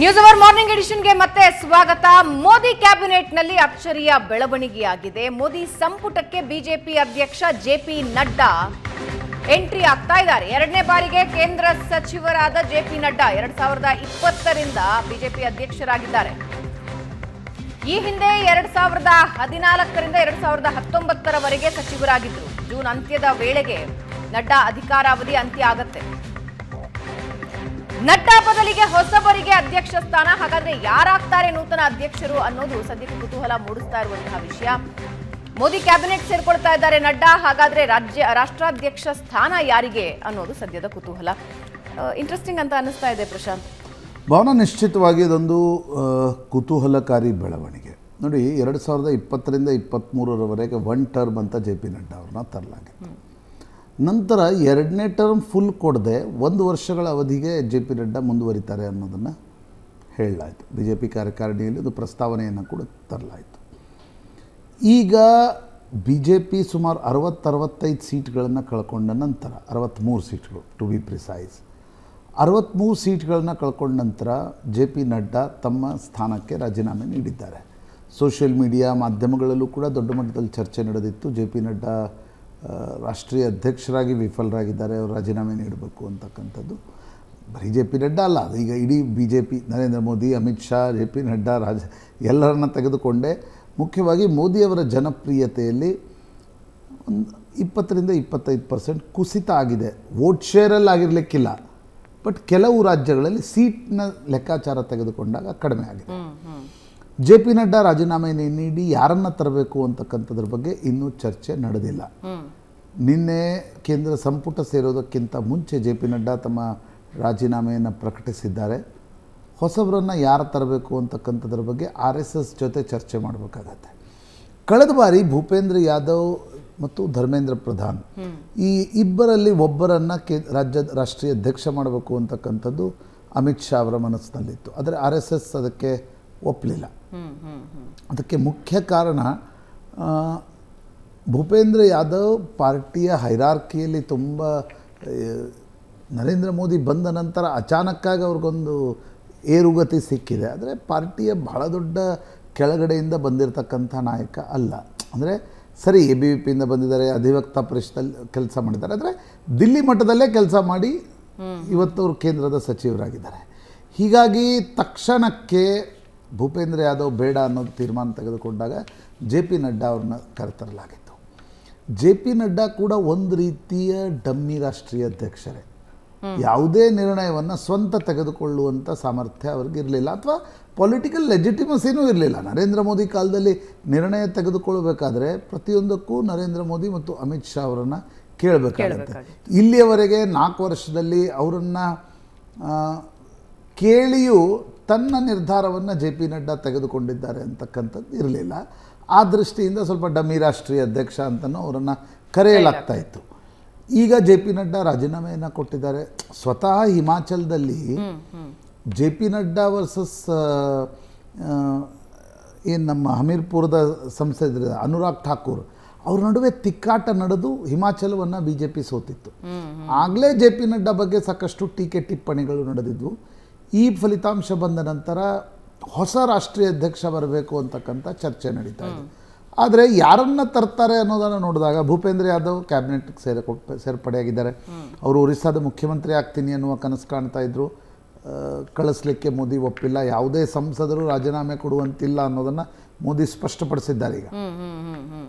News hour morning ಎಡಿಷನ್ಗೆ ಮತ್ತೆ ಸ್ವಾಗತ. ಮೋದಿ ಕ್ಯಾಬಿನೆಟ್ನಲ್ಲಿ ಅಚ್ಚರಿಯ ಬೆಳವಣಿಗೆಯಾಗಿದೆ. ಮೋದಿ ಸಂಪುಟಕ್ಕೆ ಬಿಜೆಪಿ ಅಧ್ಯಕ್ಷ ಜೆ ಪಿ ನಡ್ಡಾ ಎಂಟ್ರಿ ಆಗ್ತಾ ಇದ್ದಾರೆ. ಎರಡನೇ ಬಾರಿಗೆ ಕೇಂದ್ರ ಸಚಿವರಾದ ಜೆ ಪಿ ನಡ್ಡಾ ಎರಡ್ ಸಾವಿರದ ಇಪ್ಪತ್ತರಿಂದ ಬಿಜೆಪಿ ಅಧ್ಯಕ್ಷರಾಗಿದ್ದಾರೆ. ಈ ಹಿಂದೆ ಎರಡ್ ಸಾವಿರದ ಹದಿನಾಲ್ಕರಿಂದ ಎರಡ್ ಸಾವಿರದ ಹತ್ತೊಂಬತ್ತರವರೆಗೆ ಸಚಿವರಾಗಿದ್ದರು. ಜೂನ್ ಅಂತ್ಯದ ವೇಳೆಗೆ ನಡ್ಡಾ ಅಧಿಕಾರಾವಧಿ ಅಂತ್ಯ ಆಗತ್ತೆ. ನಡ್ಡಾ ಬದಲಿಗೆ ಹೊಸಬರಿಗೆ ಅಧ್ಯಕ್ಷ ಸ್ಥಾನ. ಹಾಗಾದ್ರೆ ಯಾರಾಗ್ತಾರೆ ನೂತನ ಅಧ್ಯಕ್ಷರು ಅನ್ನೋದು ಸದ್ಯಕ್ಕೆ ಕುತೂಹಲ ಮೂಡಿಸ್ತಾ ಇರುವಂತಹ ವಿಷಯ. ಮೋದಿ ಕ್ಯಾಬಿನೆಟ್ ಸೇರ್ಕೊಳ್ತಾ ಇದ್ದಾರೆ ನಡ್ಡಾ. ಹಾಗಾದ್ರೆ ರಾಜ್ಯ, ರಾಷ್ಟ್ರಾಧ್ಯಕ್ಷ ಸ್ಥಾನ ಯಾರಿಗೆ ಅನ್ನೋದು ಸದ್ಯದ ಕುತೂಹಲ. ಇಂಟ್ರೆಸ್ಟಿಂಗ್ ಅಂತ ಅನ್ನಿಸ್ತಾ ಇದೆ ಪ್ರಶಾಂತ್. ಭಾವನಾ, ನಿಶ್ಚಿತವಾಗಿ ಇದೊಂದು ಕುತೂಹಲಕಾರಿ ಬೆಳವಣಿಗೆ. ನೋಡಿ, ಎರಡು ಸಾವಿರದ ಇಪ್ಪತ್ತರಿಂದ ಇಪ್ಪತ್ತ್ಮೂರರವರೆಗೆ ಒನ್ ಟರ್ಮ್ ಅಂತ ಜೆ ಪಿ ನಡ್ಡಾ ಅವ್ರನ್ನ ತರಲಾಗಿತ್ತು. ನಂತರ ಎರಡನೇ ಟರ್ಮ್ ಫುಲ್ ಕೊಡದೆ ಒಂದು ವರ್ಷಗಳ ಅವಧಿಗೆ ಜೆ ಪಿ ನಡ್ಡಾ ಮುಂದುವರಿತಾರೆ ಅನ್ನೋದನ್ನು ಹೇಳಲಾಯಿತು. ಬಿ ಜೆ ಪಿ ಕಾರ್ಯಕಾರಿಣಿಯಲ್ಲಿ ಒಂದು ಪ್ರಸ್ತಾವನೆಯನ್ನು ಕೂಡ ತರಲಾಯಿತು. ಈಗ ಬಿ ಜೆ ಪಿ ಸುಮಾರು ಅರವತ್ತರವತ್ತೈದು ಸೀಟ್ಗಳನ್ನು ಕಳ್ಕೊಂಡ ನಂತರ ಅರವತ್ತ್ಮೂರು ಸೀಟ್ಗಳು ಟು ಬಿ ಪ್ರಿಸೈಸ್ ಅರವತ್ತ್ಮೂರು ಸೀಟ್ಗಳನ್ನ ಕಳ್ಕೊಂಡ ನಂತರ ಜೆ ಪಿ ನಡ್ಡಾ ತಮ್ಮ ಸ್ಥಾನಕ್ಕೆ ರಾಜೀನಾಮೆ ನೀಡಿದ್ದಾರೆ. ಸೋಷಿಯಲ್ ಮೀಡಿಯಾ ಮಾಧ್ಯಮಗಳಲ್ಲೂ ಕೂಡ ದೊಡ್ಡ ಮಟ್ಟದಲ್ಲಿ ಚರ್ಚೆ ನಡೆದಿತ್ತು. ಜೆ ಪಿ ನಡ್ಡಾ ರಾಷ್ಟ್ರೀಯ ಅಧ್ಯಕ್ಷರಾಗಿ ವಿಫಲರಾಗಿದ್ದಾರೆ, ಅವರು ರಾಜೀನಾಮೆ ನೀಡಬೇಕು ಅಂತಕ್ಕಂಥದ್ದು. ಬರೀ ಜೆ ಪಿ ನಡ್ಡಾ ಅಲ್ಲ ಈಗ ಇಡೀ B J P, Narendra Modi, Amit Shah, J P Nadda, Raja, ಎಲ್ಲರನ್ನ ತೆಗೆದುಕೊಂಡೇ. ಮುಖ್ಯವಾಗಿ ಮೋದಿಯವರ ಜನಪ್ರಿಯತೆಯಲ್ಲಿ ಒಂದು ಇಪ್ಪತ್ತರಿಂದ ಇಪ್ಪತ್ತೈದು ಪರ್ಸೆಂಟ್ ಕುಸಿತ ಆಗಿದೆ. ವೋಟ್ ಶೇರಲ್ಲಿ ಆಗಿರಲಿಕ್ಕಿಲ್ಲ. ಬಟ್ ಕೆಲವು ರಾಜ್ಯಗಳಲ್ಲಿ ಸೀಟ್ನ ಲೆಕ್ಕಾಚಾರ ತೆಗೆದುಕೊಂಡಾಗ ಕಡಿಮೆ ಆಗಿದೆ. ಜೆ ಪಿ ನಡ್ಡಾ ರಾಜೀನಾಮೆ ನೀಡಿ ಯಾರನ್ನ ತರಬೇಕು ಅಂತಕ್ಕಂಥದ್ರ ಬಗ್ಗೆ ಇನ್ನೂ ಚರ್ಚೆ ನಡೆದಿಲ್ಲ. ನಿನ್ನೆ ಕೇಂದ್ರ ಸಂಪುಟ ಸೇರೋದಕ್ಕಿಂತ ಮುಂಚೆ ಜೆ ಪಿ ನಡ್ಡಾ ತಮ್ಮ ರಾಜೀನಾಮೆಯನ್ನು ಪ್ರಕಟಿಸಿದ್ದಾರೆ. ಹೊಸಬರನ್ನು ಯಾರು ತರಬೇಕು ಅಂತಕ್ಕಂಥದ್ರ ಬಗ್ಗೆ ಆರ್ ಎಸ್ ಎಸ್ ಜೊತೆ ಚರ್ಚೆ ಮಾಡಬೇಕಾಗತ್ತೆ. ಕಳೆದ ಬಾರಿ ಭೂಪೇಂದ್ರ ಯಾದವ್ ಮತ್ತು ಧರ್ಮೇಂದ್ರ ಪ್ರಧಾನ್ ಈ ಇಬ್ಬರಲ್ಲಿ ಒಬ್ಬರನ್ನು ಕೇ ರಾಜ್ಯದ ರಾಷ್ಟ್ರೀಯ ಅಧ್ಯಕ್ಷ ಮಾಡಬೇಕು ಅಂತಕ್ಕಂಥದ್ದು ಅಮಿತ್ ಶಾ ಅವರ ಮನಸ್ಸಿನಲ್ಲಿತ್ತು. ಆದರೆ ಆರ್ ಎಸ್ ಎಸ್ ಅದಕ್ಕೆ ಒಪ್ಪಲಿಲ್ಲ. ಅದಕ್ಕೆ ಮುಖ್ಯ ಕಾರಣ ಭೂಪೇಂದ್ರ ಯಾದವ್ ಪಾರ್ಟಿಯ ಹೈರಾರ್ಕಿಯಲ್ಲಿ ತುಂಬ ನರೇಂದ್ರ ಮೋದಿ ಬಂದ ನಂತರ ಅಚಾನಕ್ಕಾಗಿ ಅವ್ರಿಗೊಂದು ಏರುಗತಿ ಸಿಕ್ಕಿದೆ. ಆದರೆ ಪಾರ್ಟಿಯ ಬಹಳ ದೊಡ್ಡ ಕೆಳಗಡೆಯಿಂದ ಬಂದಿರತಕ್ಕಂಥ ನಾಯಕ ಅಲ್ಲ. ಅಂದರೆ ಸರಿ ಎ ಬಿ ವಿ ಪಿಯಿಂದ ಬಂದಿದ್ದಾರೆ ಅಧಿವಕ್ತ ಪರಿಷತ್ತಲ್ಲಿ ಕೆಲಸ ಮಾಡಿದ್ದಾರೆ. ಆದರೆ ದಿಲ್ಲಿ ಮಟ್ಟದಲ್ಲೇ ಕೆಲಸ ಮಾಡಿ ಇವತ್ತು ಅವರು ಕೇಂದ್ರದ ಸಚಿವರಾಗಿದ್ದಾರೆ. ಹೀಗಾಗಿ ತಕ್ಷಣಕ್ಕೆ ಭೂಪೇಂದ್ರ ಯಾದವ್ ಬೇಡ ಅನ್ನೋದು ತೀರ್ಮಾನ ತೆಗೆದುಕೊಂಡಾಗ ಜೆ ಪಿ ನಡ್ಡಾ ಅವ್ರನ್ನ ಕರೆತರಲಾಗಿತ್ತು. ಜೆ ಪಿ ನಡ್ಡಾ ಕೂಡ ಒಂದು ರೀತಿಯ ಡಮ್ಮಿ ರಾಷ್ಟ್ರೀಯ ಅಧ್ಯಕ್ಷರೇ. ಯಾವುದೇ ನಿರ್ಣಯವನ್ನು ಸ್ವಂತ ತೆಗೆದುಕೊಳ್ಳುವಂಥ ಸಾಮರ್ಥ್ಯ ಅವ್ರಿಗೆ ಇರಲಿಲ್ಲ ಅಥವಾ ಪೊಲಿಟಿಕಲ್ ಲೆಜಿಟಿಮಸಿನೂ ಇರಲಿಲ್ಲ. ನರೇಂದ್ರ ಮೋದಿ ಕಾಲದಲ್ಲಿ ನಿರ್ಣಯ ತೆಗೆದುಕೊಳ್ಬೇಕಾದ್ರೆ ಪ್ರತಿಯೊಂದಕ್ಕೂ ನರೇಂದ್ರ ಮೋದಿ ಮತ್ತು ಅಮಿತ್ ಶಾ ಅವರನ್ನು ಕೇಳಬೇಕಾಗುತ್ತೆ. ಇಲ್ಲಿಯವರೆಗೆ ನಾಲ್ಕು ವರ್ಷದಲ್ಲಿ ಅವರನ್ನು ಕೇಳಿಯೂ ತನ್ನ ನಿರ್ಧಾರವನ್ನು ಜೆ ಪಿ ನಡ್ಡಾ ತೆಗೆದುಕೊಂಡಿದ್ದಾರೆ ಅಂತಕ್ಕಂಥದ್ದು ಇರಲಿಲ್ಲ. ಆ ದೃಷ್ಟಿಯಿಂದ ಸ್ವಲ್ಪ ಡಮ್ಮಿ ರಾಷ್ಟ್ರೀಯ ಅಧ್ಯಕ್ಷ ಅಂತಲೂ ಅವರನ್ನು ಕರೆಯಲಾಗ್ತಾ ಇತ್ತು. ಈಗ ಜೆ ಪಿ ನಡ್ಡಾ ರಾಜೀನಾಮೆಯನ್ನು ಕೊಟ್ಟಿದ್ದಾರೆ. ಸ್ವತಃ ಹಿಮಾಚಲದಲ್ಲಿ ಜೆ ಪಿ ನಡ್ಡಾ ವರ್ಸಸ್ ಏನು ನಮ್ಮ ಹಮೀರ್ಪುರದ ಸಂಸದ ಅನುರಾಗ್ ಠಾಕೂರ್ ಅವ್ರ ನಡುವೆ ತಿಕ್ಕಾಟ ನಡೆದು ಹಿಮಾಚಲವನ್ನು ಬಿ ಜೆ ಪಿ ಸೋತಿತ್ತು. ಆಗಲೇ ಜೆ ಪಿ ನಡ್ಡಾ ಬಗ್ಗೆ ಸಾಕಷ್ಟು ಟೀಕೆ ಟಿಪ್ಪಣಿಗಳು ನಡೆದಿದ್ವು. ಈ ಫಲಿತಾಂಶ ಬಂದ ನಂತರ ಹೊಸ ರಾಷ್ಟ್ರೀಯ ಅಧ್ಯಕ್ಷ ಬರಬೇಕು ಅಂತಕ್ಕಂಥ ಚರ್ಚೆ ನಡೀತಾ ಇದೆ. ಆದರೆ ಯಾರನ್ನ ತರ್ತಾರೆ ಅನ್ನೋದನ್ನು ನೋಡಿದಾಗ ಭೂಪೇಂದ್ರ ಯಾದವ್ ಕ್ಯಾಬಿನೆಟ್ಗೆ ಸೇರ ಸೇರ್ಪಡೆಯಾಗಿದ್ದಾರೆ. ಅವರು ಒರಿಸ್ಸಾದ ಮುಖ್ಯಮಂತ್ರಿ ಆಗ್ತೀನಿ ಅನ್ನುವ ಕನಸು ಕಾಣ್ತಾ ಇದ್ರು. ಆ, ಕಳಿಸ್ಲಿಕ್ಕೆ ಮೋದಿ ಒಪ್ಪಿಲ್ಲ. ಯಾವುದೇ ಸಂಸದರು ರಾಜೀನಾಮೆ ಕೊಡುವಂತಿಲ್ಲ ಅನ್ನೋದನ್ನು ಮೋದಿ ಸ್ಪಷ್ಟಪಡಿಸಿದ್ದಾರೆ ಈಗ.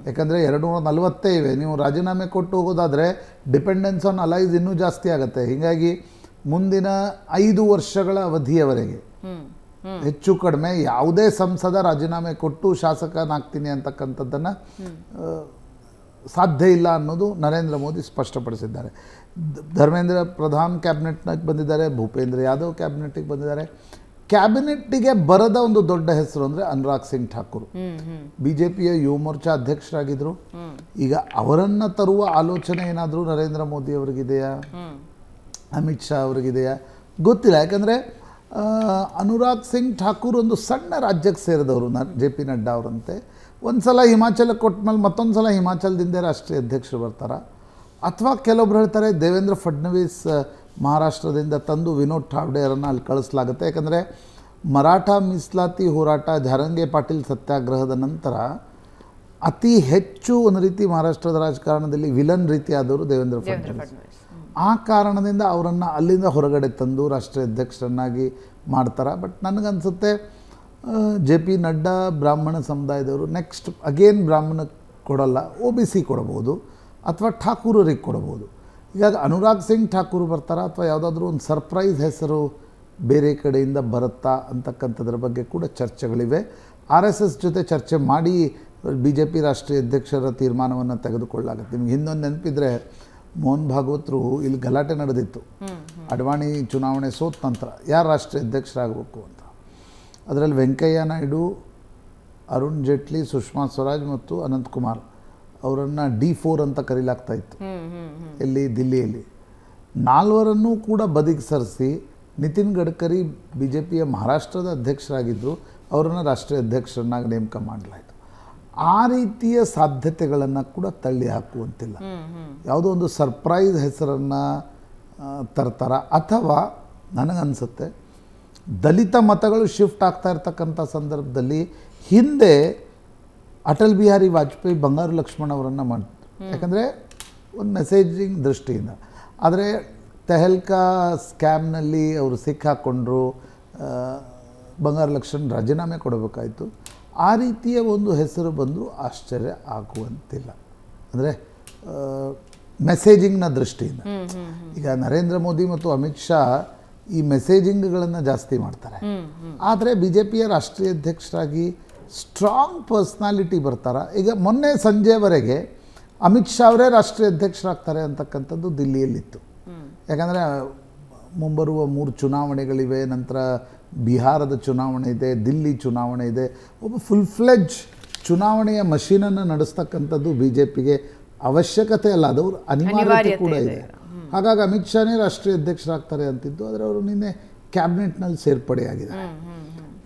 ಯಾಕಂದರೆ ಎರಡು ನೂರ ನಲವತ್ತೇ ಇವೆ. ನೀವು ರಾಜೀನಾಮೆ ಕೊಟ್ಟು ಹೋಗೋದಾದರೆ ಡಿಪೆಂಡೆನ್ಸ್ ಆನ್ ಅಲೈಸ್ ಇನ್ನೂ ಜಾಸ್ತಿ ಆಗುತ್ತೆ. ಹೀಗಾಗಿ ಮುಂದಿನ ಐದು ವರ್ಷಗಳ ಅವಧಿಯವರೆಗೆ. ಹೆಚ್ಚು ಕಡಿಮೆ ಯಾವುದೇ ಸಂಸದ ರಾಜೀನಾಮೆ ಕೊಟ್ಟು ಶಾಸಕನಾಗ್ತೀನಿ ಅಂತಕ್ಕಂಥದ್ದನ್ನ ಸಾಧ್ಯ ಇಲ್ಲ ಅನ್ನೋದು ನರೇಂದ್ರ ಮೋದಿ ಸ್ಪಷ್ಟಪಡಿಸಿದ್ದಾರೆ. ಧರ್ಮೇಂದ್ರ ಪ್ರಧಾನ್ ಕ್ಯಾಬಿನೆಟ್ನಾಗ ಬಂದಿದ್ದಾರೆ ಭೂಪೇಂದ್ರ ಯಾದವ್ ಕ್ಯಾಬಿನೆಟ್ಟಿಗೆ ಬಂದಿದ್ದಾರೆ. ಕ್ಯಾಬಿನೆಟ್ಟಿಗೆ ಬರದ ಒಂದು ದೊಡ್ಡ ಹೆಸರು ಅಂದ್ರೆ ಅನುರಾಗ್ ಸಿಂಗ್ ಠಾಕೂರ್. ಬಿಜೆಪಿಯ ಜೆ ಪಿಯ ಯುವ ಮೋರ್ಚಾ ಅಧ್ಯಕ್ಷರಾಗಿದ್ದರು ಈಗ ಅವರನ್ನು ತರುವ ಆಲೋಚನೆ ಏನಾದರೂ ನರೇಂದ್ರ ಮೋದಿ ಅವರಿಗಿದೆಯಾ? ಅಮಿತ್ ಶಾ ಅವ್ರಿಗಿದೆಯಾ ಗೊತ್ತಿಲ್ಲ. ಯಾಕಂದರೆ ಅನುರಾಗ್ ಸಿಂಗ್ ಠಾಕೂರ್ ಒಂದು ಸಣ್ಣ ರಾಜ್ಯಕ್ಕೆ ಸೇರಿದವರು ನ ಜೆ ಪಿ ನಡ್ಡಾ ಅವರಂತೆ. ಒಂದು ಸಲ ಹಿಮಾಚಲಕ್ಕೆ ಕೊಟ್ಮೇಲೆ ಮತ್ತೊಂದು ಸಲ ಹಿಮಾಚಲದಿಂದ ರಾಷ್ಟ್ರೀಯ ಅಧ್ಯಕ್ಷರು ಬರ್ತಾರೆ. ಅಥವಾ ಕೆಲವೊಬ್ರು ಹೇಳ್ತಾರೆ ದೇವೇಂದ್ರ ಫಡ್ನವೀಸ್ ಮಹಾರಾಷ್ಟ್ರದಿಂದ ತಂದು ವಿನೋದ್ ಠಾವ್ಡೆಯರನ್ನು ಅಲ್ಲಿ ಕಳಿಸ್ಲಾಗುತ್ತೆ. ಯಾಕಂದರೆ ಮರಾಠ ಮೀಸಲಾತಿ ಹೋರಾಟ ಜಾರಂಗೆ ಪಾಟೀಲ್ ಸತ್ಯಾಗ್ರಹದ ನಂತರ ಅತಿ ಹೆಚ್ಚು ಒಂದು ರೀತಿ ಮಹಾರಾಷ್ಟ್ರದ ರಾಜಕಾರಣದಲ್ಲಿ ವಿಲನ್ ರೀತಿಯಾದವರು ದೇವೇಂದ್ರ ಫಡ್ನವೀಸ್. ಆ ಕಾರಣದಿಂದ ಅವರನ್ನು ಅಲ್ಲಿಂದ ಹೊರಗಡೆ ತಂದು ರಾಷ್ಟ್ರೀಯ ಅಧ್ಯಕ್ಷರನ್ನಾಗಿ ಮಾಡ್ತಾರೆ. ಬಟ್ ನನಗನ್ಸುತ್ತೆ ಜೆ ಪಿ ನಡ್ಡಾ, ಬ್ರಾಹ್ಮಣ ಸಮುದಾಯದವರು ನೆಕ್ಸ್ಟ್ ಅಗೇನ್ ಬ್ರಾಹ್ಮಣ ಕೊಡಲ್ಲ ಒ ಬಿ ಸಿ ಕೊಡ್ಬೋದು ಅಥವಾ ಠಾಕೂರರಿಗೆ ಕೊಡ್ಬೋದು ಹೀಗಾಗಿ ಅನುರಾಗ್ ಸಿಂಗ್ ಠಾಕೂರ್ ಬರ್ತಾರಾ ಅಥವಾ ಯಾವುದಾದ್ರೂ ಒಂದು ಸರ್ಪ್ರೈಸ್ ಹೆಸರು ಬೇರೆ ಕಡೆಯಿಂದ ಬರುತ್ತಾ ಅಂತಕ್ಕಂಥದ್ರ ಬಗ್ಗೆ ಕೂಡ ಚರ್ಚೆಗಳಿವೆ. ಆರ್ ಎಸ್ ಎಸ್ ಜೊತೆ ಚರ್ಚೆ ಮಾಡಿ, ಬಿ ಜೆ ಪಿ ರಾಷ್ಟ್ರೀಯ ಅಧ್ಯಕ್ಷರ ತೀರ್ಮಾನವನ್ನು ತೆಗೆದುಕೊಳ್ಳಲಾಗುತ್ತೆ. ನಿಮ್ಗೆ ಇನ್ನೊಂದು ನೆನಪಿದ್ರೆ ಮೋಹನ್ ಭಾಗವತರು ಇಲ್ಲಿ ಗಲಾಟೆ ನಡೆದಿತ್ತು. ಅಡ್ವಾಣಿ ಚುನಾವಣೆ ಸೋತ ನಂತರ ಯಾರು ರಾಷ್ಟ್ರೀಯ ಅಧ್ಯಕ್ಷರಾಗಬೇಕು ಅಂತ. ಅದರಲ್ಲಿ ವೆಂಕಯ್ಯ ನಾಯ್ಡು ಅರುಣ್ ಜೇಟ್ಲಿ ಸುಷ್ಮಾ ಸ್ವರಾಜ್ ಮತ್ತು ಅನಂತಕುಮಾರ್ ಅವರನ್ನು ಡಿ ಫೋರ್ ಅಂತ ಕರೀಲಾಗ್ತಾ ಇತ್ತು. ಇಲ್ಲಿ ದಿಲ್ಲಿಯಲ್ಲಿ. ನಾಲ್ವರನ್ನೂ ಕೂಡ ಬದಿಗೆ ಸರಿಸಿ ನಿತಿನ್ ಗಡ್ಕರಿ ಬಿ ಜೆ ಪಿಯ ಮಹಾರಾಷ್ಟ್ರದ ಅಧ್ಯಕ್ಷರಾಗಿದ್ದರು ಅವರನ್ನು ರಾಷ್ಟ್ರೀಯ ಅಧ್ಯಕ್ಷರನ್ನಾಗಿ ನೇಮಕ ಮಾಡಲಾಯಿತು. ಆ ರೀತಿಯ ಸಾಧ್ಯತೆಗಳನ್ನು ಕೂಡ ತಳ್ಳಿ ಹಾಕುವಂತಿಲ್ಲ. ಯಾವುದೋ ಒಂದು ಸರ್ಪ್ರೈಸ್ ಹೆಸರನ್ನು ತರ್ತಾರ. ಅಥವಾ ನನಗನ್ಸುತ್ತೆ ದಲಿತ ಮತಗಳು ಶಿಫ್ಟ್ ಆಗ್ತಾ ಇರ್ತಕ್ಕಂಥ ಸಂದರ್ಭದಲ್ಲಿ ಹಿಂದೆ ಅಟಲ್ ಬಿಹಾರಿ ವಾಜಪೇಯಿ ಬಂಗಾರು ಲಕ್ಷ್ಮಣ್ ಅವರನ್ನು ಮಾಡ್ತಾರೆ ಯಾಕಂದರೆ ಒಂದು ಮೆಸೇಜಿಂಗ್ ದೃಷ್ಟಿಯಿಂದ. ಆದರೆ ತೆಹಲ್ಕಾ ಸ್ಕ್ಯಾಮ್ನಲ್ಲಿ ಅವರು ಸಿಕ್ಕಾಕ್ಕೊಂಡ್ರು ಬಂಗಾರು ಲಕ್ಷ್ಮಣ್ ರಾಜೀನಾಮೆ ಕೊಡಬೇಕಾಯಿತು. ಆ ರೀತಿಯ ಒಂದು ಹೆಸರು ಬಂದರೂ ಆಶ್ಚರ್ಯ ಆಗುವಂತಿಲ್ಲ. ಅಂದರೆ ಮೆಸೇಜಿಂಗ್ನ ದೃಷ್ಟಿಯಿಂದ. ಈಗ ನರೇಂದ್ರ ಮೋದಿ ಮತ್ತು ಅಮಿತ್ ಶಾ ಈ ಮೆಸೇಜಿಂಗ್ಗಳನ್ನು ಜಾಸ್ತಿ ಮಾಡ್ತಾರೆ. ಆದರೆ ಬಿ ಜೆ ಪಿಯ ರಾಷ್ಟ್ರೀಯ ಅಧ್ಯಕ್ಷರಾಗಿ ಸ್ಟ್ರಾಂಗ್ ಪರ್ಸ್ನಾಲಿಟಿ ಬರ್ತಾರ. ಈಗ ಮೊನ್ನೆ ಸಂಜೆವರೆಗೆ ಅಮಿತ್ ಶಾ ಅವರೇ ರಾಷ್ಟ್ರೀಯ ಅಧ್ಯಕ್ಷರಾಗ್ತಾರೆ ಅಂತಕ್ಕಂಥದ್ದು ದಿಲ್ಲಿಯಲ್ಲಿತ್ತು. ಯಾಕಂದರೆ ಮುಂಬರುವ ಮೂರು ಚುನಾವಣೆಗಳಿವೆ ನಂತರ ಬಿಹಾರದ ಚುನಾವಣೆ ಇದೆ ದಿಲ್ಲಿ ಚುನಾವಣೆ ಇದೆ ಒಬ್ಬ ಫುಲ್ ಫ್ಲೆಜ್ ಚುನಾವಣೆಯ ಮಷೀನನ್ನು ನಡೆಸ್ತಕ್ಕಂಥದ್ದು ಬಿ ಜೆ ಪಿಗೆ ಅವಶ್ಯಕತೆ ಅಲ್ಲ. ಅದು ಅವ್ರ ಅನಿವಾರ್ಯತೆ ಕೂಡ ಇದೆ. ಇದೆ. ಹಾಗಾಗಿ ಅಮಿತ್ ಶಾನೇ ರಾಷ್ಟ್ರೀಯ ಅಧ್ಯಕ್ಷರಾಗ್ತಾರೆ ಅಂತಿದ್ದು ಆದರೆ ಅವರು ನಿನ್ನೆ ಕ್ಯಾಬಿನೆಟ್ನಲ್ಲಿ ಸೇರ್ಪಡೆಯಾಗಿದ್ದಾರೆ.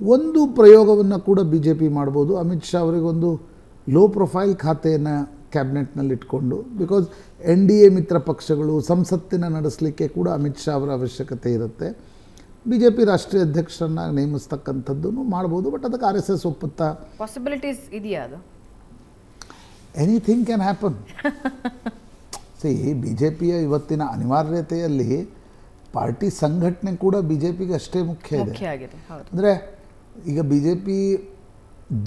ಒಂದು ಪ್ರಯೋಗವನ್ನು ಕೂಡ ಬಿ ಜೆ ಪಿ ಮಾಡ್ಬೋದು. ಅಮಿತ್ ಶಾ ಅವರಿಗೊಂದು ಲೋ ಪ್ರೊಫೈಲ್ ಖಾತೆಯನ್ನು ಕ್ಯಾಬಿನೆಟ್ನಲ್ಲಿ ಇಟ್ಕೊಂಡು ಬಿಕಾಸ್ ಎನ್ ಡಿ ಎ ಮಿತ್ರ ಪಕ್ಷಗಳು ಸಂಸತ್ತಿನ ನಡೆಸಲಿಕ್ಕೆ ಕೂಡ ಅಮಿತ್ ಶಾ ಅವರ ಅವಶ್ಯಕತೆ ಇರುತ್ತೆ. ಬಿ ಜೆ ಪಿ ರಾಷ್ಟ್ರೀಯ ಅಧ್ಯಕ್ಷರನ್ನ ನೇಮಿಸ್ತಕ್ಕಂಥದ್ದನ್ನು ಮಾಡ್ಬೋದು ಬಟ್ ಅದಕ್ಕೆ ಆರ್ ಎಸ್ ಎಸ್ ಒಪ್ಪುತ್ತಾ? ಪಾಸಿಬಿಲಿಟೀಸ್ ಇದೆಯಾ ಅದು? Anything can happen see B J ಪಿಯ ಇವತ್ತಿನ ಅನಿವಾರ್ಯತೆಯಲ್ಲಿ ಪಾರ್ಟಿ ಸಂಘಟನೆ ಕೂಡ ಬಿ ಜೆ ಪಿಗೆ ಅಷ್ಟೇ ಮುಖ್ಯ ಇದೆ. ಅಂದರೆ ಈಗ ಬಿ ಜೆ ಪಿ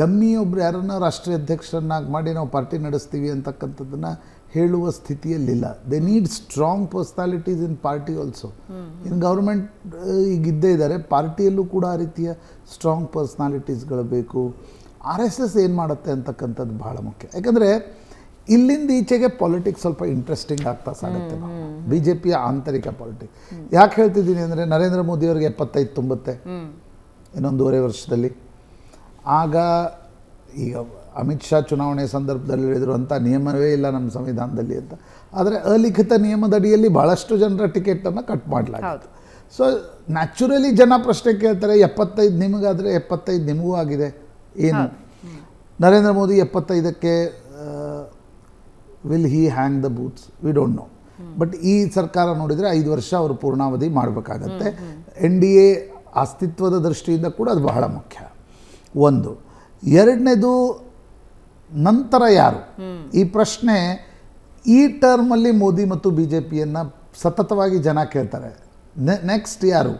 ಡಮ್ಮಿ ಒಬ್ರು ಯಾರನ್ನ ರಾಷ್ಟ್ರೀಯ ಅಧ್ಯಕ್ಷರನ್ನಾಗಿ ಮಾಡಿ ನಾವು ಪಾರ್ಟಿ ನಡೆಸ್ತೀವಿ ಅಂತಕ್ಕಂಥದ್ದನ್ನು ಹೇಳುವ ಸ್ಥಿತಿಯಲ್ಲಿಲ್ಲ. They need strong personalities in party also in government ಈಗ ಇದ್ದೇ ಇದ್ದಾರೆ. ಪಾರ್ಟಿಯಲ್ಲೂ ಕೂಡ ಆ ರೀತಿಯ ಸ್ಟ್ರಾಂಗ್ ಪರ್ಸ್ನಾಲಿಟೀಸ್ಗಳು ಬೇಕು. ಆರ್ ಎಸ್ ಎಸ್ ಏನು ಮಾಡುತ್ತೆ ಅಂತಕ್ಕಂಥದ್ದು ಬಹಳ ಮುಖ್ಯ. ಯಾಕಂದರೆ ಇಲ್ಲಿಂದ ಈಚೆಗೆ ಪಾಲಿಟಿಕ್ಸ್ ಸ್ವಲ್ಪ ಇಂಟ್ರೆಸ್ಟಿಂಗ್ ಆಗ್ತಾ ಸಾಗುತ್ತೆ ಬಿ ಜೆ ಪಿಯ ಆಂತರಿಕ ಪಾಲಿಟಿಕ್ಸ್ ಯಾಕೆ ಹೇಳ್ತಿದ್ದೀನಿ ಅಂದರೆ ನರೇಂದ್ರ ಮೋದಿ ಅವರಿಗೆ ಎಪ್ಪತ್ತೈದು ತುಂಬುತ್ತೆ. ಇನ್ನೊಂದೂವರೆ ವರ್ಷದಲ್ಲಿ. ಆಗ ಈಗ ಅಮಿತ್ ಶಾ ಚುನಾವಣೆ ಸಂದರ್ಭದಲ್ಲಿ ಹೇಳಿರುವಂಥ ನಿಯಮವೇ ಇಲ್ಲ ನಮ್ಮ ಸಂವಿಧಾನದಲ್ಲಿ ಅಂತ. ಆದರೆ ಅಲಿಖಿತ ನಿಯಮದಡಿಯಲ್ಲಿ ಭಾಳಷ್ಟು ಜನರ ಟಿಕೆಟನ್ನು ಕಟ್ ಮಾಡಲಾಗುತ್ತೆ. ಸೊ ನ್ಯಾಚುರಲಿ ಜನ ಪ್ರಶ್ನೆ ಕೇಳ್ತಾರೆ ಎಪ್ಪತ್ತೈದು ನಿಮಗಾದರೆ ಎಪ್ಪತ್ತೈದು ನಿಮಗೂ ಆಗಿದೆ. ಏನು? Narendra Modi ಎಪ್ಪತ್ತೈದಕ್ಕೆ will he hang the boots we don't know. But ಈ ಸರ್ಕಾರ ನೋಡಿದರೆ ಐದು ವರ್ಷ ಅವರು ಪೂರ್ಣಾವಧಿ ಮಾಡಬೇಕಾಗತ್ತೆ. ಎನ್ ಡಿ ಎ ಅಸ್ತಿತ್ವದ ದೃಷ್ಟಿಯಿಂದ ಕೂಡ ಅದು ಬಹಳ ಮುಖ್ಯ. ಒಂದು ಎರಡನೇದು ನಂತರ ಯಾರು? ಈ ಪ್ರಶ್ನೆ ಈ ಟರ್ಮಲ್ಲಿ ಮೋದಿ ಮತ್ತು ಬಿ ಜೆ ಪಿಯನ್ನು ಸತತವಾಗಿ ಜನ ಕೇಳ್ತಾರೆ. ನೆಕ್ಸ್ಟ್ ಯಾರು?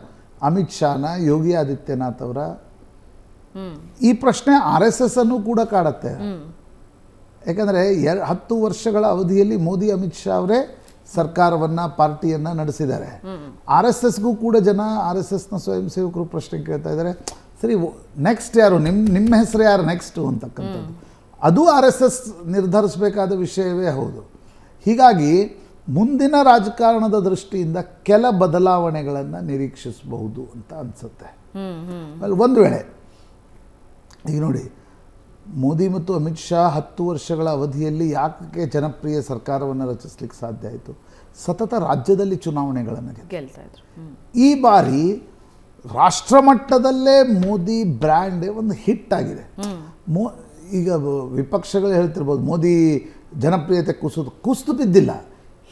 ಅಮಿತ್ ಶಾನ, ಯೋಗಿ ಆದಿತ್ಯನಾಥ್ ಅವರ? ಈ ಪ್ರಶ್ನೆ ಆರ್ ಎಸ್ ಎಸ್ ಅನ್ನು ಕೂಡ ಕಾಡತ್ತೆ. ಯಾಕಂದರೆ ಎರ್, ಹತ್ತು ವರ್ಷಗಳ ಅವಧಿಯಲ್ಲಿ ಮೋದಿ, ಅಮಿತ್ ಶಾ ಅವರೇ ಸರ್ಕಾರವನ್ನು, ಪಾರ್ಟಿಯನ್ನು ನಡೆಸಿದ್ದಾರೆ. ಆರ್ ಎಸ್ ಎಸ್ಗೂ ಕೂಡ ಜನ ಆರ್ ಎಸ್ ಎಸ್ನ ಸ್ವಯಂ ಸೇವಕರು ಪ್ರಶ್ನೆ ಕೇಳ್ತಾ ಇದ್ದಾರೆ. ಸರಿ ನೆಕ್ಸ್ಟ್ ಯಾರು? ನಿಮ್ಮ ನಿಮ್ಮ ಹೆಸರು ಯಾರು? ನೆಕ್ಸ್ಟು ಅಂತಕ್ಕಂಥದ್ದು. ಅದು ಆರ್ ಎಸ್ ಎಸ್ ನಿರ್ಧರಿಸಬೇಕಾದ ವಿಷಯವೇ ಹೌದು. ಹೀಗಾಗಿ ಮುಂದಿನ ರಾಜಕಾರಣದ ದೃಷ್ಟಿಯಿಂದ ಕೆಲ ಬದಲಾವಣೆಗಳನ್ನು ನಿರೀಕ್ಷಿಸಬಹುದು ಅಂತ ಅನಿಸುತ್ತೆ. ಅಲ್ಲಿ ಒಂದು ವೇಳೆ ಈಗ ನೋಡಿ ಮೋದಿ ಮತ್ತು ಅಮಿತ್ ಶಾ ಹತ್ತು ವರ್ಷಗಳ ಅವಧಿಯಲ್ಲಿ ಯಾಕೆ ಜನಪ್ರಿಯ ಸರ್ಕಾರವನ್ನು ರಚಿಸ್ಲಿಕ್ಕೆ ಸಾಧ್ಯ ಆಯಿತು? ಸತತ ರಾಜ್ಯದಲ್ಲಿ ಚುನಾವಣೆಗಳನ್ನು ಗೆದ್ದು ಗೆಲ್ತಾ ಇದ್ರು. ಈ ಬಾರಿ ರಾಷ್ಟ್ರಮಟ್ಟದಲ್ಲೇ ಮೋದಿ ಬ್ರ್ಯಾಂಡ್ ಒಂದು ಹಿಟ್ ಆಗಿದೆ. ಮೋ ಈಗ ವಿಪಕ್ಷಗಳು ಹೇಳ್ತಿರ್ಬೋದು ಮೋದಿ ಜನಪ್ರಿಯತೆ ಕುಸಿದು ಕುಸಿದು ಬಿದ್ದಿಲ್ಲ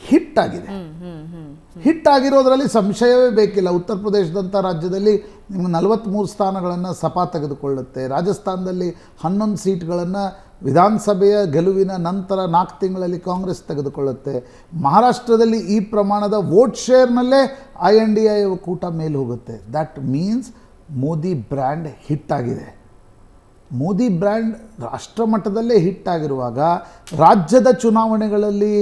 ಹಿಟ್ ಆಗಿದೆ. ಹ್ಮ್ ಹ್ಮ್ ಹ್ಮ್ ಹಿಟ್ ಆಗಿರೋದ್ರಲ್ಲಿ ಸಂಶಯವೇ ಬೇಕಿಲ್ಲ. ಉತ್ತರ ಪ್ರದೇಶದಂಥ ರಾಜ್ಯದಲ್ಲಿ ನಿಮ್ಗೆ ನಲವತ್ತ್ಮೂರು ಸ್ಥಾನಗಳನ್ನು ಸಪಾ ತೆಗೆದುಕೊಳ್ಳುತ್ತೆ. ರಾಜಸ್ಥಾನದಲ್ಲಿ ಹನ್ನೊಂದು ಸೀಟ್ಗಳನ್ನು ವಿಧಾನಸಭೆಯ ಗೆಲುವಿನ ನಂತರ ನಾಲ್ಕು ತಿಂಗಳಲ್ಲಿ ಕಾಂಗ್ರೆಸ್ ತೆಗೆದುಕೊಳ್ಳುತ್ತೆ. ಮಹಾರಾಷ್ಟ್ರದಲ್ಲಿ ಈ ಪ್ರಮಾಣದ ವೋಟ್ ಶೇರ್ನಲ್ಲೇ ಐ ಎನ್ ಡಿ ಐ ಕೂಟ ಮೇಲೆ ಹೋಗುತ್ತೆ ದ್ಯಾಟ್ ಮೀನ್ಸ್ ಮೋದಿ ಬ್ರ್ಯಾಂಡ್ ಹಿಟ್ಟಾಗಿದೆ ಆಗಿದೆ. ಮೋದಿ ಬ್ರ್ಯಾಂಡ್ ರಾಷ್ಟ್ರಮಟ್ಟದಲ್ಲೇ ಹಿಟ್ ಆಗಿರುವಾಗ ರಾಜ್ಯದ ಚುನಾವಣೆಗಳಲ್ಲಿ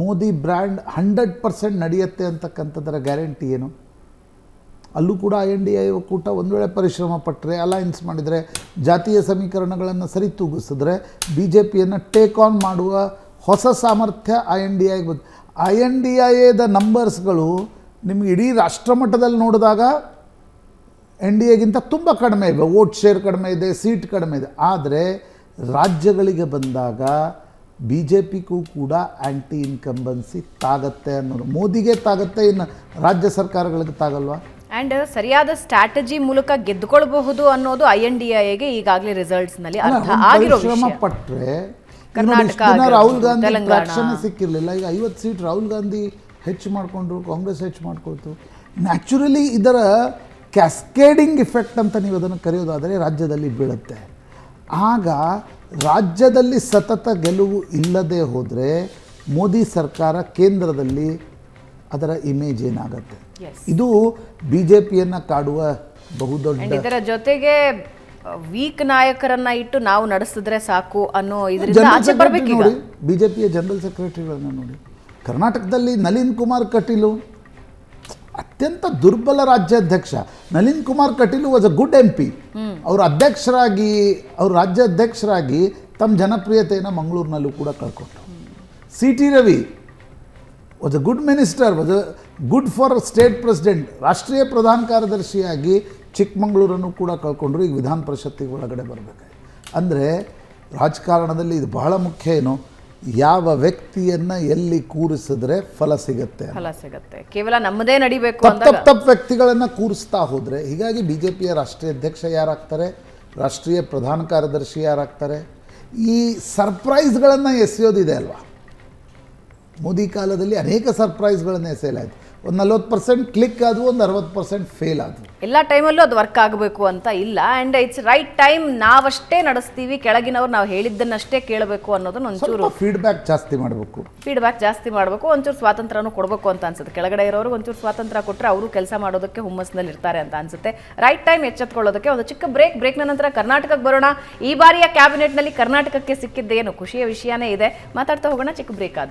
ಮೋದಿ ಬ್ರ್ಯಾಂಡ್ ಹಂಡ್ರೆಡ್ ಪರ್ಸೆಂಟ್ ನಡೆಯುತ್ತೆ ಅಂತಕ್ಕಂಥದ್ದರ ಗ್ಯಾರಂಟಿ ಏನು? ಅಲ್ಲೂ ಕೂಡ ಐ ಎನ್ ಡಿ ಐ ಒಕ್ಕೂಟ ಒಂದು ವೇಳೆ ಪರಿಶ್ರಮ ಪಟ್ಟರೆ ಅಲೈನ್ಸ್ ಮಾಡಿದರೆ, ಜಾತೀಯ ಸಮೀಕರಣಗಳನ್ನು ಸರಿ ತೂಗಿಸಿದ್ರೆ ಬಿ ಜೆ ಪಿಯನ್ನು ಟೇಕ್ ಆನ್ ಮಾಡುವ ಹೊಸ ಸಾಮರ್ಥ್ಯ ಐ ಎನ್ ಡಿ ಐಗೆ ಬಂತು I N D I the ನಂಬರ್ಸ್ಗಳು ನಿಮ್ಗೆ ಇಡೀ ರಾಷ್ಟ್ರಮಟ್ಟದಲ್ಲಿ ನೋಡಿದಾಗ ಎನ್ ಡಿ ಎಗಿಂತ ತುಂಬ ಕಡಿಮೆ ಇದೆ ವೋಟ್ ಶೇರ್ ಕಡಿಮೆ ಇದೆ ಸೀಟ್ ಕಡಿಮೆ ಇದೆ. ಆದರೆ ರಾಜ್ಯಗಳಿಗೆ ಬಂದಾಗ ಬಿ ಜೆ ಪಿಗೂ ಕೂಡ ಆ್ಯಂಟಿ ಇನ್ಕಂಬನ್ಸಿ ತಾಗತ್ತೆ ಅನ್ನೋದು. ಮೋದಿಗೆ ತಾಗತ್ತೆ ಇನ್ನು ರಾಜ್ಯ ಸರ್ಕಾರಗಳಿಗೆ ತಾಗಲ್ವಾ? ಅಂಡ್ ಸರಿಯಾದ ಸ್ಟ್ರಾಟಜಿ ಮೂಲಕ ಗೆದ್ದುಕೊಳ್ಬಹುದು ಅನ್ನೋದು ಐ ಎನ್ ಡಿ ಎಗೆ ಈಗಾಗಲೇ ರಿಸಲ್ಟ್ಸ್ನಲ್ಲಿ ಅರ್ಥ ಆಗಿರೋ ವಿಷಯ. ಪಟ್ಟರೆ ರಾಹುಲ್ ಗಾಂಧಿ. ಸಿಕ್ಕಿರಲಿಲ್ಲ. ಈಗ ಐವತ್ತು ಸೀಟ್ ರಾಹುಲ್ ಗಾಂಧಿ ಹೆಚ್ಚು ಮಾಡಿಕೊಂಡ್ರು ಕಾಂಗ್ರೆಸ್ ಹೆಚ್ಚು ಮಾಡ್ಕೊಳ್ತು. ನ್ಯಾಚುರಲಿ ಇದರ ಕ್ಯಾಸ್ಕೇಡಿಂಗ್ ಇಫೆಕ್ಟ್ ಅಂತ ನೀವು ಅದನ್ನು ಕರೆಯೋದಾದರೆ ರಾಜ್ಯದಲ್ಲಿ ಬೀಳುತ್ತೆ. ಆಗ ರಾಜ್ಯದಲ್ಲಿ ಸತತ ಗೆಲುವು ಇಲ್ಲದೆ ಹೋದರೆ ಮೋದಿ ಸರ್ಕಾರ ಕೇಂದ್ರದಲ್ಲಿ ಅದರ ಇಮೇಜ್ ಏನಾಗುತ್ತೆ? ಇದು ಬಿ ಜೆ ಪಿಯನ್ನು ಕಾಡುವ ಬಹುದೊಡ್ಡ ಇದರ ಜೊತೆಗೆ ವೀಕ್ ನಾಯಕರನ್ನ ಇಟ್ಟು ನಾವು ನಡೆಸಿದ್ರೆ ಸಾಕು ಅನ್ನೋ ಇದರಿಂದ ಆಚೆ ಬರಬೇಕು ನೋಡಿ ಬಿಜೆಪಿಯ ಜನರಲ್ ಸೆಕ್ರೆಟರಿಗಳನ್ನ ನೋಡಿ. ಕರ್ನಾಟಕದಲ್ಲಿ ನಳಿನ್ ಕುಮಾರ್ ಕಟೀಲು ಅತ್ಯಂತ ದುರ್ಬಲ ರಾಜ್ಯಾಧ್ಯಕ್ಷ. Nalin Kumar Kateel was a good M P ಅವರು ಅಧ್ಯಕ್ಷರಾಗಿ, ಅವರು ರಾಜ್ಯಾಧ್ಯಕ್ಷರಾಗಿ ತಮ್ಮ ಜನಪ್ರಿಯತೆಯನ್ನು ಮಂಗಳೂರಿನಲ್ಲೂ ಕೂಡ ಕಳ್ಕೊಂಡ್ರು C T Ravi was a good minister was a good for state president ರಾಷ್ಟ್ರೀಯ ಪ್ರಧಾನ ಕಾರ್ಯದರ್ಶಿಯಾಗಿ ಚಿಕ್ಕಮಗಳೂರನ್ನು ಕೂಡ ಕಳ್ಕೊಂಡ್ರು, ಈಗ ವಿಧಾನ ಪರಿಷತ್ತಿಗೆ ಒಳಗಡೆ ಬರಬೇಕಾಗಿ ಅಂದರೆ ರಾಜಕಾರಣದಲ್ಲಿ ಇದು ಬಹಳ ಮುಖ್ಯ ಏನು? ಯಾವ ವ್ಯಕ್ತಿಯನ್ನ ಎಲ್ಲಿ ಕೂರಿಸಿದ್ರೆ ಫಲ ಸಿಗುತ್ತೆ ಫಲ ಸಿಗುತ್ತೆ. ಕೇವಲ ನಮ್ಮದೇ ನಡಿಬೇಕು ತಪ್ಪು ತಪ್ಪು ತಪ್ಪು ವ್ಯಕ್ತಿಗಳನ್ನು ಕೂರಿಸ್ತಾ ಹೋದ್ರೆ ಹೀಗಾಗಿ ಬಿ ಜೆ ಪಿಯ ರಾಷ್ಟ್ರೀಯ ಅಧ್ಯಕ್ಷ ಯಾರಾಗ್ತಾರೆ ರಾಷ್ಟ್ರೀಯ ಪ್ರಧಾನ ಕಾರ್ಯದರ್ಶಿ ಯಾರಾಗ್ತಾರೆ ಈ ಸರ್ಪ್ರೈಸ್ಗಳನ್ನು ಎಸೆಯೋದಿದೆ ಅಲ್ವಾ? ಮೋದಿ ಕಾಲದಲ್ಲಿ ಅನೇಕ ಸರ್ಪ್ರೈಸ್ಗಳನ್ನು ಎಸೆಯಲಾಯಿತು. ಒಂದು ನಲ್ವತ್ತು ಪರ್ಸೆಂಟ್ ಕ್ಲಿಕ್ ಆದವು ಒಂದು ಅರವತ್ತು ಪರ್ಸೆಂಟ್ ಫೇಲ್ ಆದವು. ಎಲ್ಲ ಟೈಮಲ್ಲೂ ಅದು ವರ್ಕ್ ಆಗಬೇಕು ಅಂತ ಇಲ್ಲ ಆ್ಯಂಡ್ ಇಟ್ಸ್ ರೈಟ್ ಟೈಮ್ ನಾವಷ್ಟೇ ನಡೆಸ್ತೀವಿ ಕೆಳಗಿನವ್ರು ನಾವು ಹೇಳಿದ್ದನ್ನಷ್ಟೇ ಕೇಳಬೇಕು ಅನ್ನೋದನ್ನ ಒಂಚೂರು ಫೀಡ್ಬ್ಯಾಕ್ ಜಾಸ್ತಿ ಮಾಡಬೇಕು. ಫೀಡ್ಬ್ಯಾಕ್ ಜಾಸ್ತಿ ಮಾಡಬೇಕು ಒಂಚೂರು ಸ್ವಾತಂತ್ರ್ಯನೂ ಕೊಡಬೇಕು ಅಂತ ಅನ್ಸುತ್ತೆ. ಕೆಳಗಡೆ ಇರೋರು ಒಂಚೂರು ಸ್ವಾತಂತ್ರ್ಯ ಕೊಟ್ಟರೆ ಅವರು ಕೆಲಸ ಮಾಡೋದಕ್ಕೆ ಹುಮ್ಮಸ್ನಲ್ಲಿ ಇರ್ತಾರೆ ಅಂತ ಅನ್ಸುತ್ತೆ. ರೈಟ್ ಟೈಮ್ ಎಚ್ಚೆತ್ಕೊಳ್ಳೋದಕ್ಕೆ ಒಂದು ಚಿಕ್ಕ ಬ್ರೇಕ್ ಬ್ರೇಕ್ನ ನಂತರ ಕರ್ನಾಟಕಕ್ಕೆ ಬರೋಣ. ಈ ಬಾರಿಯ ಕ್ಯಾಬಿನೆಟ್ನಲ್ಲಿ ಕರ್ನಾಟಕಕ್ಕೆ ಸಿಕ್ಕಿದ್ದೇನು ಖುಷಿಯ ವಿಷಯನೇ ಇದೆ. ಮಾತಾಡ್ತಾ ಹೋಗೋಣ ಚಿಕ್ಕ ಬ್ರೇಕ್ ಆದ